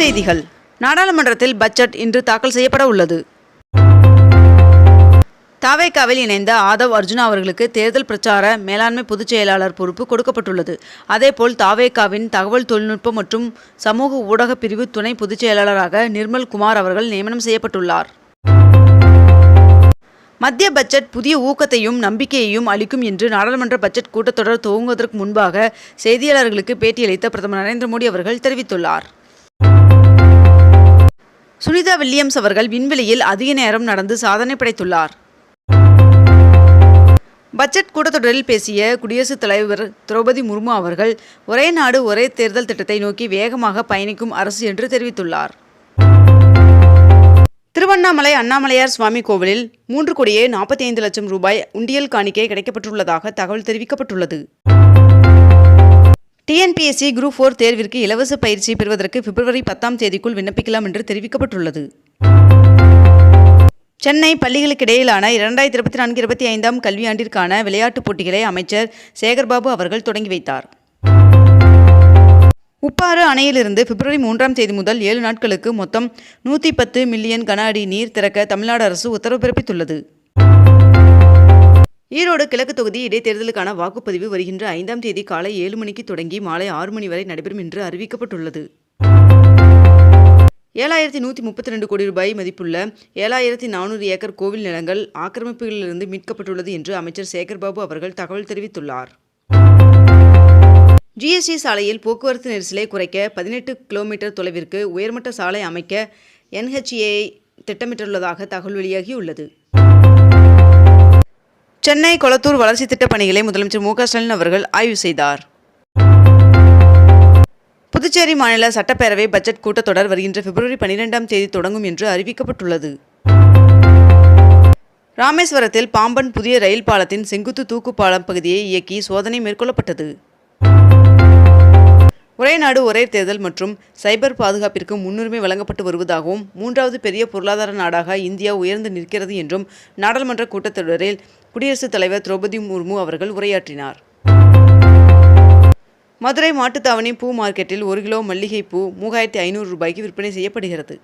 செய்திகள். நாடாளுமன்றத்தில் பட்ஜெட் இன்று தாக்கல் செய்யப்பட உள்ளது. தாவேக்காவில் இணைந்த ஆதவ் அர்ஜுனா அவர்களுக்கு தேர்தல் பிரச்சார மேலாண்மை பொதுச் செயலாளர் பொறுப்பு கொடுக்கப்பட்டுள்ளது. அதேபோல் தாவேக்காவின் தகவல் தொழில்நுட்பம் மற்றும் சமூக ஊடக பிரிவு துணை பொதுச் செயலாளராக நிர்மல் குமார் அவர்கள் நியமனம் செய்யப்பட்டுள்ளார். மத்திய பட்ஜெட் புதிய ஊக்கத்தையும் நம்பிக்கையையும் அளிக்கும் என்று நாடாளுமன்ற பட்ஜெட் கூட்டத்தொடர் துவங்குவதற்கு முன்பாக செய்தியாளர்களுக்கு பேட்டியளித்த பிரதமர் நரேந்திர மோடி அவர்கள் தெரிவித்துள்ளார். சுனிதா வில்லியம்ஸ் அவர்கள் விண்வெளியில் அதிக நேரம் நடந்து சாதனை படைத்துள்ளார். பட்ஜெட் கூட்டத்தொடரில் பேசிய குடியரசுத் தலைவர் திரௌபதி முர்மு அவர்கள் ஒரே நாடு ஒரே தேர்தல் திட்டத்தை நோக்கி வேகமாக பயணிக்கும் அரசு என்று தெரிவித்துள்ளார். திருவண்ணாமலை அண்ணாமலையார் சுவாமி கோவிலில் மூன்று கோடியே நாற்பத்தி ஐந்து லட்சம் ரூபாய் உண்டியல் காணிக்கை கிடைக்கப்பட்டுள்ளதாக தகவல் தெரிவிக்கப்பட்டுள்ளது. டிஎன்பிஎஸ்சி குரூப் ஃபோர் தேர்விற்கு இலவச பயிற்சி பெறுவதற்கு பிப்ரவரி பத்தாம் தேதிக்குள் விண்ணப்பிக்கலாம் என்று தெரிவிக்கப்பட்டுள்ளது. சென்னை பள்ளிகளுக்கிடையிலான இரண்டாயிரத்தி இருபத்தி நான்கு இருபத்தி ஐந்தாம் கல்வியாண்டிற்கான விளையாட்டுப் போட்டிகளை அமைச்சர் சேகர்பாபு அவர்கள் தொடங்கி வைத்தார். உப்பாறு அணையிலிருந்து பிப்ரவரி மூன்றாம் தேதி முதல் ஏழு நாட்களுக்கு மொத்தம் நூற்றி பத்து மில்லியன் கன அடி நீர் திறக்க தமிழ்நாடு அரசு உத்தரவு பிறப்பித்துள்ளது. ஈரோடு கிழக்கு தொகுதி இடைத்தேர்தலுக்கான வாக்குப்பதிவு வருகின்ற ஐந்தாம் தேதி காலை ஏழு மணிக்கு தொடங்கி மாலை ஆறு மணி வரை நடைபெறும் என்று அறிவிக்கப்பட்டுள்ளது. ஏழாயிரத்தி நூற்றி முப்பத்தி ரெண்டு கோடி ரூபாய் மதிப்புள்ள ஏழாயிரத்தி நானூறு ஏக்கர் கோவில் நிலங்கள் ஆக்கிரமிப்புகளிலிருந்து மீட்கப்பட்டுள்ளது என்று அமைச்சர் சேகர்பாபு அவர்கள் தகவல் தெரிவித்துள்ளார். ஜிஎஸ்டி சாலையில் போக்குவரத்து நெரிசலை குறைக்க பதினெட்டு கிலோமீட்டர் தொலைவிற்கு உயர்மட்ட சாலை அமைக்க என்ஹெச்ஏஐ திட்டமிட்டுள்ளதாக தகவல் வெளியாகியுள்ளது. சென்னை கொளத்தூர் வளர்ச்சி திட்டப் பணிகளை முதலமைச்சர் மு ஸ்டாலின் அவர்கள் ஆய்வு செய்தார். புதுச்சேரி மாநில சட்டப்பேரவை பட்ஜெட் கூட்டத்தொடர் வருகின்ற பிப்ரவரி பனிரெண்டாம் தேதி தொடங்கும் என்று அறிவிக்கப்பட்டுள்ளது. ராமேஸ்வரத்தில் பாம்பன் புதிய ரயில் பாலத்தின் செங்குத்து தூக்கு பாலம் பகுதியை இயக்கி சோதனை மேற்கொள்ளப்பட்டது. ஒரே நாடு ஒரே தேர்தல் மற்றும் சைபர் பாதுகாப்பிற்கு முன்னுரிமை வழங்கப்பட்டு வருவதாகவும் மூன்றாவது பெரிய பொருளாதார நாடாக இந்தியா உயர்ந்து நிற்கிறது என்றும் நாடாளுமன்ற கூட்டத்தொடரில் குடியரசுத் தலைவர் திரௌபதி முர்மு அவர்கள் உரையாற்றினார். மதுரை மாட்டுத்தாவணி பூ மார்க்கெட்டில் ஒரு கிலோ மல்லிகைப்பூ மூவாயிரத்தி ஐநூறு ரூபாய்க்கு விற்பனை செய்யப்படுகிறது.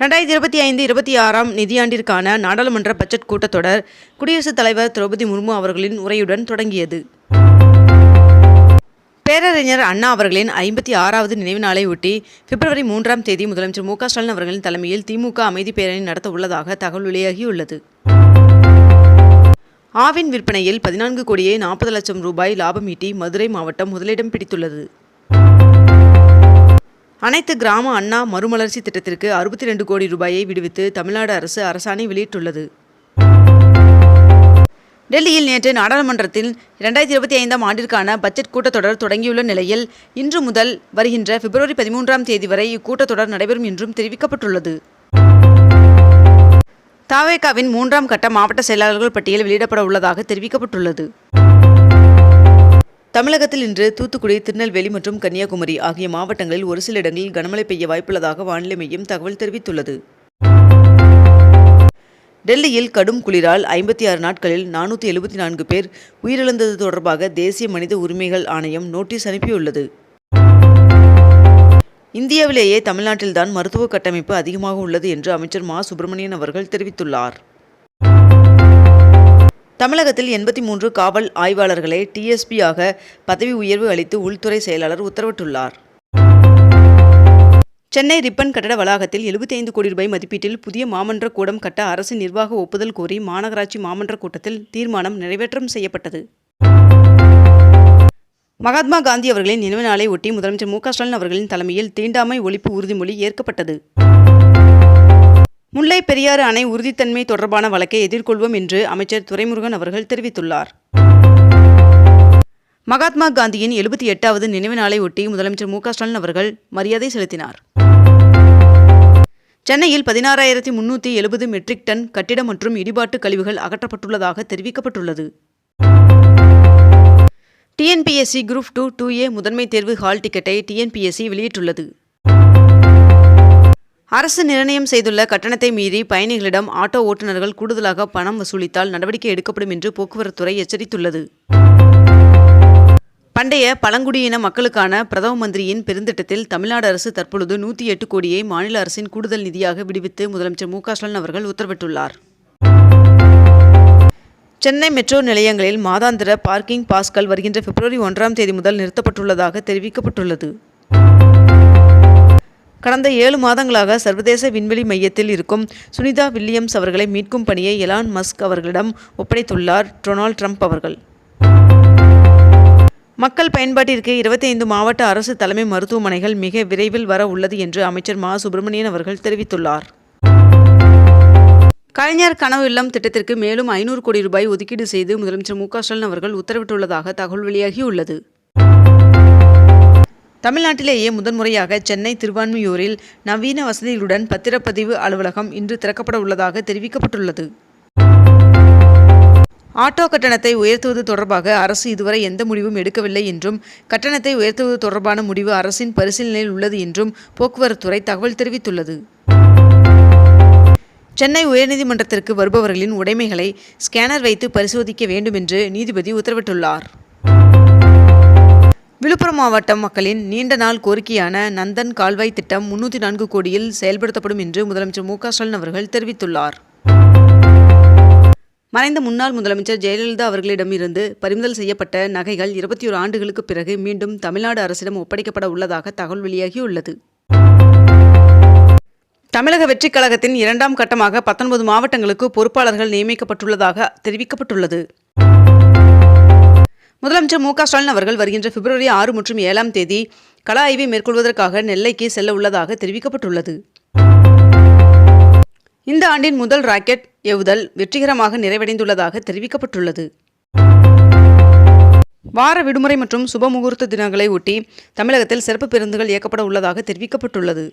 ரெண்டாயிரத்தி இருபத்தி ஐந்து இருபத்தி ஆறாம் நிதியாண்டிற்கான நாடாளுமன்ற பட்ஜெட் கூட்டத்தொடர் குடியரசுத் தலைவர் திரௌபதி முர்மு அவர்களின் உரையுடன் தொடங்கியது. பேரறிஞர் அண்ணா அவர்களின் ஐம்பத்தி ஆறாவது நினைவு நாளை ஒட்டி பிப்ரவரி மூன்றாம் தேதி முதலமைச்சர் மு க ஸ்டாலின் அவர்களின் தலைமையில் திமுக அமைதி பேரணி நடத்த உள்ளதாக தகவல் வெளியாகியுள்ளது. ஆவின் விற்பனையில் பதினான்கு கோடியே நாற்பது லட்சம் ரூபாய் லாபம் ஈட்டி மதுரை மாவட்டம் முதலிடம் பிடித்துள்ளது. அனைத்து கிராம அண்ணா மறுமலர்ச்சி திட்டத்திற்கு அறுபத்தி ரெண்டு கோடி ரூபாயை விடுவித்து தமிழ்நாடு அரசு அரசாணை வெளியிட்டுள்ளது. டெல்லியில் நேற்று நாடாளுமன்றத்தில் இரண்டாயிரத்தி இருபத்தி ஐந்தாம் ஆண்டிற்கான பட்ஜெட் கூட்டத்தொடர் தொடங்கியுள்ள நிலையில் இன்று முதல் வருகின்ற பிப்ரவரி பதிமூன்றாம் தேதி வரை இக்கூட்டத்தொடர் நடைபெறும் என்றும் தெரிவிக்கப்பட்டுள்ளது. தாவேகாவின் மூன்றாம் கட்ட மாவட்ட செயலாளர்கள் பட்டியல் வெளியிடப்பட உள்ளதாக தெரிவிக்கப்பட்டுள்ளது. தமிழகத்தில் இன்று தூத்துக்குடி திருநெல்வேலி மற்றும் கன்னியாகுமரி ஆகிய மாவட்டங்களில் ஒரு சில இடங்களில் கனமழை பெய்ய வாய்ப்புள்ளதாக வானிலை மையம் தகவல் தெரிவித்துள்ளது. டெல்லியில் கடும் குளிரால் ஐம்பத்தி ஆறு நாட்களில் நானூற்றி எழுபத்தி நான்கு பேர் உயிரிழந்தது தொடர்பாக தேசிய மனித உரிமைகள் ஆணையம் நோட்டீஸ் அனுப்பியுள்ளது. இந்தியாவிலேயே தமிழ்நாட்டில்தான் மருத்துவ கட்டமைப்பு அதிகமாக உள்ளது என்று அமைச்சர் மா. சுப்பிரமணியன் அவர்கள் தெரிவித்துள்ளார். தமிழகத்தில் எண்பத்தி மூன்று காவல் ஆய்வாளர்களை டிஎஸ்பியாக பதவி உயர்வு அளித்து உள்துறை செயலாளர் உத்தரவிட்டுள்ளார். சென்னை ரிப்பன் கட்டட வளாகத்தில் எழுபத்தி ஐந்து கோடி ரூபாய் மதிப்பீட்டில் புதிய மாமன்ற கூடம் கட்ட அரசு நிர்வாக ஒப்புதல் கோரி மாநகராட்சி மாமன்ற கூட்டத்தில் தீர்மானம் நிறைவேற்றம் செய்யப்பட்டது. மகாத்மா காந்தி அவர்களின் நினைவு நாளை ஒட்டி முதலமைச்சர் மு ஸ்டாலின் அவர்களின் தலைமையில் தீண்டாமை ஒழிப்பு உறுதிமொழி ஏற்கப்பட்டது. முல்லை பெரியாறு அணை உறுதித்தன்மை தொடர்பான வழக்கை எதிர்கொள்வோம் என்று அமைச்சர் துரைமுருகன் அவர்கள் தெரிவித்துள்ளார். மகாத்மா காந்தியின் எழுபத்தி எட்டாவது நினைவு நாளை ஒட்டி முதலமைச்சர் மு ஸ்டாலின் அவர்கள் மரியாதை செலுத்தினார். சென்னையில் பதினாறாயிரத்தி முன்னூற்றி எழுபது மெட்ரிக் டன் கட்டிடம் மற்றும் இடிபாட்டு கழிவுகள் அகற்றப்பட்டுள்ளதாக தெரிவிக்கப்பட்டுள்ளது. TNPSC group two two A முதன்மை தேர்வு ஹால் டிக்கெட்டை டிஎன்பிஎஸ்சி வெளியிட்டுள்ளது. அரசு நிர்ணயம் செய்துள்ள கட்டணத்தை மீறி பயணிகளிடம் ஆட்டோ ஓட்டுநர்கள் கூடுதலாக பணம் வசூலித்தால் நடவடிக்கை எடுக்கப்படும் என்று போக்குவரத்துறை எச்சரித்துள்ளது. பண்டைய பழங்குடியின மக்களுக்கான பிரதம மந்திரியின் பெருந்திட்டத்தில் தமிழ்நாடு அரசு தற்பொழுது நூற்றி எட்டு கோடியை மாநில அரசின் கூடுதல் நிதியாக விடுவித்து முதலமைச்சர் மு க ஸ்டாலின் அவர்கள் உத்தரவிட்டுள்ளார். சென்னை மெட்ரோ நிலையங்களில் மாதாந்திர பார்க்கிங் பாஸ்கள் வருகின்ற பிப்ரவரி ஒன்றாம் தேதி முதல் நிறுத்தப்பட்டுள்ளதாக தெரிவிக்கப்பட்டுள்ளது. கடந்த ஏழு மாதங்களாக சர்வதேச விண்வெளி மையத்தில் இருக்கும் சுனிதா வில்லியம்ஸ் அவர்களை மீட்கும் பணியை எலான் மஸ்க் அவர்களிடம் ஒப்படைத்துள்ளார் டொனால்ட் ட்ரம்ப் அவர்கள். மக்கள் பயன்பாட்டிற்கு இருபத்தி ஐந்து மாவட்ட அரசு தலைமை மருத்துவமனைகள் மிக விரைவில் வர உள்ளது என்று அமைச்சர் மா. சுப்பிரமணியன் அவர்கள் தெரிவித்துள்ளார். கலைஞர் கனவு இல்லம் திட்டத்திற்கு மேலும் ஐநூறு கோடி ரூபாய் ஒதுக்கீடு செய்து முதலமைச்சர் மு க ஸ்டாலின் அவர்கள் உத்தரவிட்டுள்ளதாக தகவல் வெளியாகியுள்ளது. தமிழ்நாட்டிலேயே முதன்முறையாக சென்னை திருவான்மியூரில் நவீன வசதிகளுடன் பத்திரப்பதிவு அலுவலகம் இன்று திறக்கப்பட உள்ளதாக தெரிவிக்கப்பட்டுள்ளது. ஆட்டோ கட்டணத்தை உயர்த்துவது தொடர்பாக அரசு இதுவரை எந்த முடிவும் எடுக்கவில்லை என்றும் கட்டணத்தை உயர்த்துவது தொடர்பான முடிவு அரசின் பரிசீலனையில் உள்ளது என்றும் போக்குவரத்துறை தகவல் தெரிவித்துள்ளது. சென்னை உயர்நீதிமன்றத்திற்கு வருபவர்களின் உடைமைகளை ஸ்கேனர் வைத்து பரிசோதிக்க வேண்டும் என்று நீதிபதி உத்தரவிட்டுள்ளார். விழுப்புரம் மாவட்டம் மக்களின் நீண்ட நாள் கோரிக்கையான நந்தன் கால்வாய் திட்டம் முன்னூற்றி நான்கு கோடியில் செயல்படுத்தப்படும் என்று முதலமைச்சர் மு க ஸ்டாலின் அவர்கள் தெரிவித்துள்ளார். மறைந்த முன்னாள் முதலமைச்சர் ஜெயலலிதா அவர்களிடமிருந்து பறிமுதல் செய்யப்பட்ட நகைகள் இருபத்தி ஒரு ஆண்டுகளுக்கு பிறகு மீண்டும் தமிழ்நாடு அரசிடம் ஒப்படைக்கப்பட உள்ளதாக தகவல் வெளியாகியுள்ளது. தமிழக வெற்றிக் கழகத்தின் இரண்டாம் கட்டமாக பத்தொன்பது மாவட்டங்களுக்கு பொறுப்பாளர்கள் நியமிக்கப்பட்டுள்ளதாக தெரிவிக்கப்பட்டுள்ளது. முதலமைச்சர் மு க ஸ்டாலின் அவர்கள் வருகின்ற பிப்ரவரி ஆறு மற்றும் ஏழாம் தேதி கள ஆய்வை மேற்கொள்வதற்காக நெல்லைக்கு செல்ல உள்ளதாக தெரிவிக்கப்பட்டுள்ளது. இந்த ஆண்டின் முதல் ராக்கெட் ஏவுதல் வெற்றிகரமாக நிறைவடைந்துள்ளதாக தெரிவிக்கப்பட்டுள்ளது. வார விடுமுறை மற்றும் சுப முகூர்த்த தினங்களை ஒட்டி தமிழகத்தில் சிறப்பு பேருந்துகள் இயக்கப்பட உள்ளதாக தெரிவிக்கப்பட்டுள்ளது.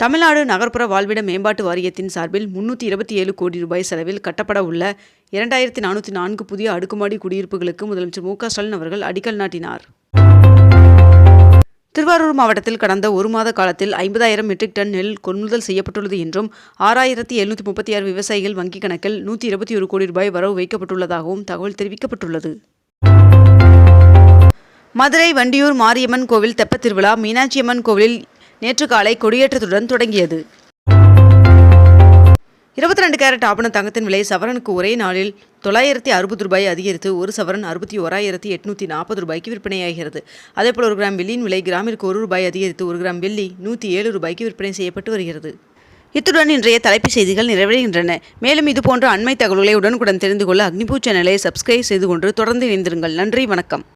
தமிழ்நாடு நகர்ப்புற வாழ்விட மேம்பாட்டு வாரியத்தின் சார்பில் முன்னூற்றி இருபத்தி ஏழு கோடி ரூபாய் செலவில் கட்டப்பட உள்ள இரண்டாயிரத்தி நானூற்றி நான்கு புதிய அடுக்குமாடி குடியிருப்புகளுக்கு முதலமைச்சர் மு ஸ்டாலின் அவர்கள் அடிக்கல் நாட்டினார். திருவாரூர் மாவட்டத்தில் கடந்த ஒரு மாத காலத்தில் ஐம்பதாயிரம் மெட்ரிக் டன் நெல் கொள்முதல் செய்யப்பட்டுள்ளது என்றும் ஆறாயிரத்தி எழுநூற்றி முப்பத்தி ஆறு விவசாயிகள் வங்கிக் கணக்கில் நூற்றி இருபத்தி ஒரு கோடி ரூபாய் வரவு வைக்கப்பட்டுள்ளதாகவும் தகவல் தெரிவிக்கப்பட்டுள்ளது. மதுரை வண்டியூர் மாரியம்மன் கோவில் தெப்பத் திருவிழா மீனாட்சியம்மன் கோவிலில் நேற்று காலை கொடியேற்றத்துடன் தொடங்கியது. இருபத்தி ரெண்டு கேரட் ஆபண தங்கத்தின் விலை சவரனுக்கு ஒரே நாளில் தொள்ளாயிரத்தி அறுபது ரூபாய் அதிகரித்து ஒரு சவரன் அறுபத்தி ஓராயிரத்தி எட்நூற்றி நாற்பது ரூபாய்க்கு விற்பனையாகிறது. அதேபோல் ஒரு கிராம் வெள்ளியின் விலை கிராமிற்கு ஒரு ரூபாய் அதிகரித்து ஒரு கிராம் வெள்ளி நூற்றி ஏழு ரூபாய்க்கு விற்பனை செய்யப்பட்டு வருகிறது. இத்துடன் இன்றைய தலைப்புச் செய்திகள் நிறைவடைகின்றன. மேலும் இதுபோன்ற அண்மை தகவல்களை உடனுக்குடன் தெரிந்து கொள்ள அக்னிபூ சேனலை சப்ஸ்கிரைப் செய்து கொண்டு தொடர்ந்து இணைந்திருங்கள். நன்றி வணக்கம்.